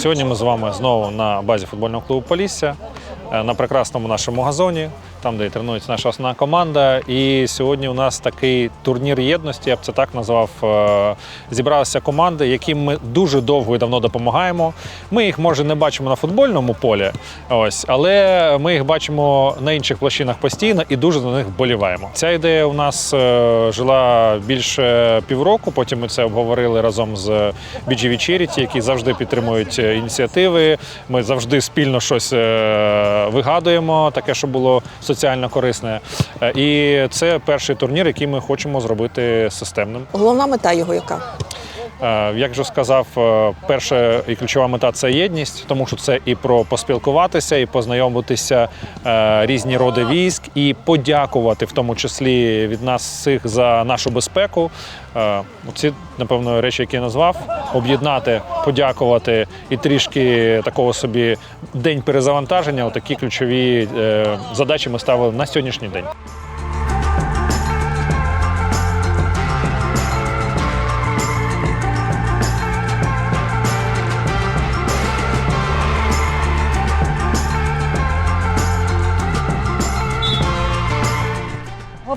Сьогодні ми з вами знову на базі футбольного клубу Полісся е, на прекрасному нашому газоні, там, де тренується наша основна команда. І сьогодні у нас такий турнір єдності, я б це так назвав. Е, Зібралися команди, яким ми дуже довго і давно допомагаємо. Ми їх може не бачимо на футбольному полі, ось, але ми їх бачимо на інших площинах постійно і дуже за них вболіваємо. Ця ідея у нас е, жила більше півроку. Потім ми це обговорили разом з BGV Charity, які завжди підтримують е, ініціативи. Ми завжди спільно щось вигадуємо, таке, що було соціально корисне. Е, І це перший турнір, який ми хочемо зробити системним. Головна мета його яка? Е, Як вже сказав, е, перша і ключова мета це єдність, тому що це і про поспілкуватися, і познайомитися е, різні роди військ, і подякувати, в тому числі від нас всіх за нашу безпеку. Ці, напевно, речі, які я назвав, об'єднати, подякувати і трішки такого собі день перезавантаження. Отакі ключові задачі ми ставили на сьогоднішній день.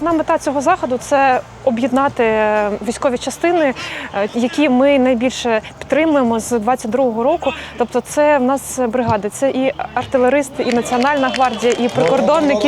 Головна мета цього заходу це об'єднати е, військові частини, е, які ми найбільше підтримуємо з 22-го року. Тобто, це в нас бригади, це і артилеристи, і Національна гвардія, і прикордонники,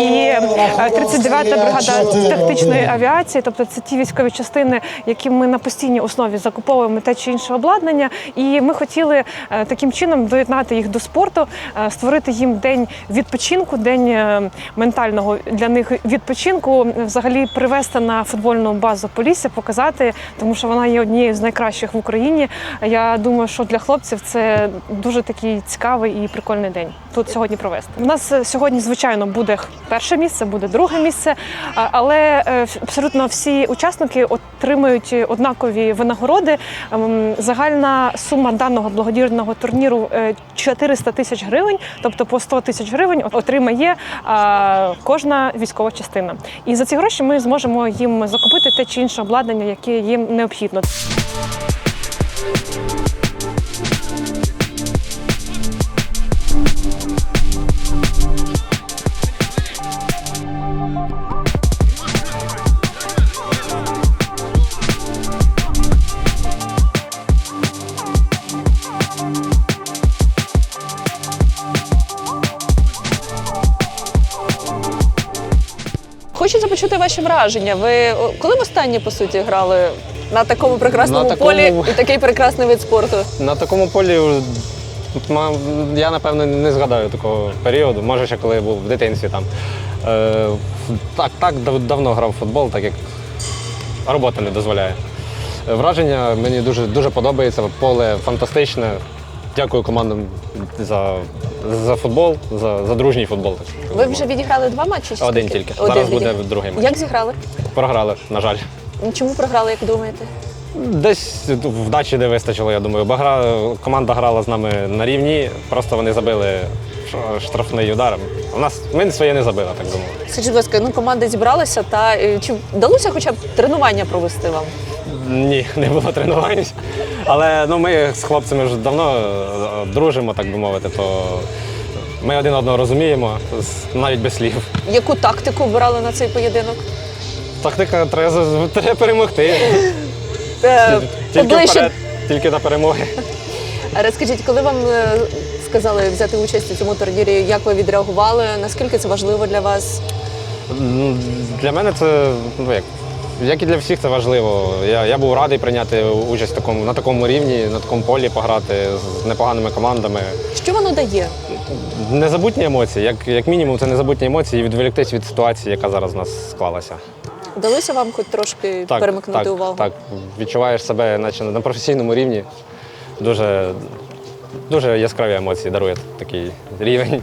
і е, 39-та бригада тактичної авіації. Тобто, це ті військові частини, які ми на постійній основі закуповуємо те чи інше обладнання. І ми хотіли е, таким чином доєднати їх до спорту, е, створити їм день відпочинку, день е, ментального для них відпочинку, взагалі привести на футбольну базу Полісся, показати, тому що вона є однією з найкращих в Україні. Я думаю, що для хлопців це дуже такий цікавий і прикольний день тут сьогодні провести. У нас е, сьогодні, звичайно, буде перше місце, буде друге місце, але е, абсолютно всі учасники отримають однакові винагороди. Ем, Загальна сума даного благодійного турніру е, 400 тисяч гривень, тобто по 100 тисяч гривень отримає кожна військова частина. І за ці гроші ми зможемо їм закупити те чи інше обладнання, яке їм необхідно. Хочу почути ваші враження. Ви коли останні по суті грали на такому прекрасному На такому- полі і такий прекрасний вид спорту? На такому полі ма- я напевно не згадаю такого періоду. Може, ще коли я був в дитинстві там. Е, так, так дав- давно грав в футбол, так як робота не дозволяє. Е, Враження мені дуже, дуже подобається. Поле фантастичне. Дякую командам за, за футбол, за, за дружній футбол. так Ви вже відіграли два матчі? чи Один тільки. Зараз буде другий матч. Як зіграли? Програли, на жаль. Чому програли, як думаєте? Десь вдачі не вистачило, я думаю. Бо гра, команда грала з нами на рівні, просто вони забили штрафний удар. У нас ми своє не забили, так думаю. Скажіть, будь ласка, ну команда зібралася, та е, чи вдалося хоча б тренування провести вам? Ні, не було тренувань. Але ну, ми з хлопцями вже давно е, дружимо, так би мовити, то ми один одного розуміємо, навіть без слів. Яку тактику обирали на цей поєдинок? Тактика треба, треба перемогти. Е, Тільки вперед, тільки на перемоги. А Розкажіть, коли вам е, сказали взяти участь у цьому турнірі, як ви відреагували? Наскільки це важливо для вас? Ну, Для мене це ну як. Як і для всіх це важливо. Я, я був радий прийняти участь в такому, на такому рівні, на такому полі пограти з непоганими командами. Що воно дає? Незабутні емоції, як, як мінімум, це незабутні емоції і відволіктись від ситуації, яка зараз у нас склалася. Вдалося вам хоч трошки перемикнути так, увагу? Так, відчуваєш себе, наче на професійному рівні. Дуже, дуже яскраві емоції дарує такий рівень.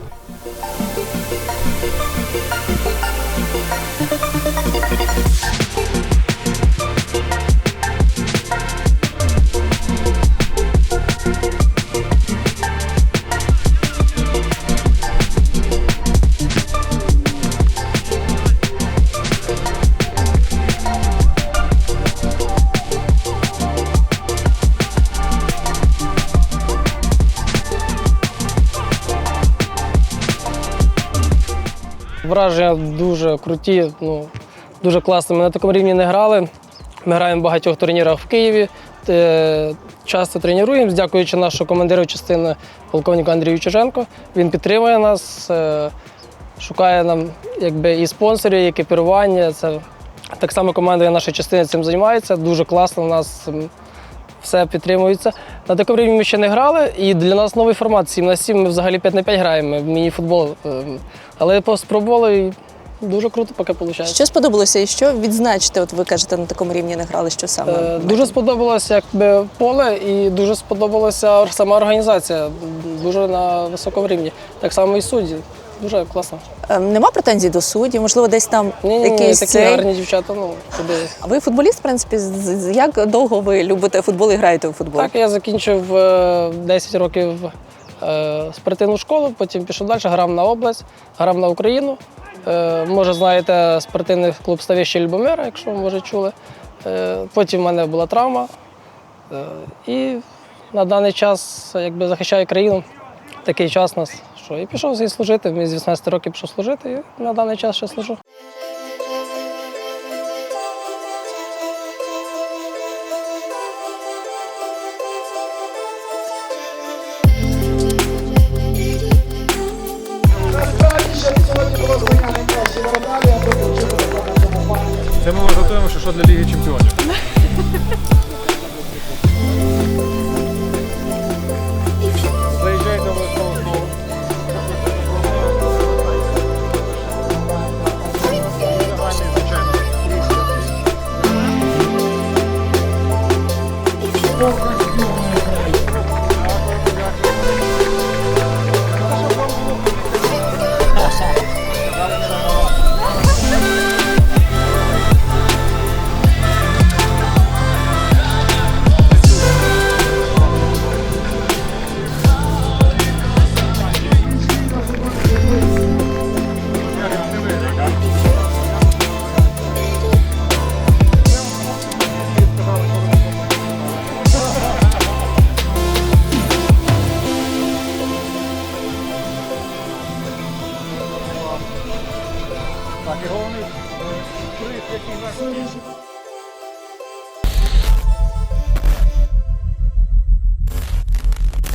Враження дуже круті, ну, дуже класно. Ми на такому рівні не грали. Ми граємо в багатьох турнірах в Києві. Е, Часто тренуємося, дякуючи нашому командиру частини полковнику Андрію Чиженко. Він підтримує нас, е, шукає нам якби, і спонсорів, і екіпірування. Це так само команда нашої частини цим займається. Дуже класно. У нас все підтримується. На такому рівні ми ще не грали, і для нас новий формат 7 на 7. Ми взагалі 5 на 5 граємо, в міні-футбол. Ем, Але спробували і дуже круто поки виходить. Що сподобалося і що відзначити? От ви кажете, на такому рівні не грали, що саме? Е, Дуже сподобалося якби поле і дуже сподобалася сама організація. Дуже на високому рівні. Так само і судді. Дуже класно. Ем, Нема претензій до суддів, можливо, десь там Ні, ні, ні, такі цей. гарні дівчата. Ну куди. А ви футболіст, в принципі, як довго ви любите футбол і граєте у футбол? Так, я закінчив е, 10 років е, спортивну школу, потім пішов далі, грав на область, грав на Україну. Е, Може, знаєте, спортивний клуб Ставище Любомира, якщо ви може чули. Е, Потім в мене була травма. Е, І на даний час якби захищаю країну. Такий час у нас, що і пішов і служити. Мені з 18 років пішов служити і на даний час ще служу. Це ми готуємо, що для Ліги Чемпіонів. Так, і головний приз, який нас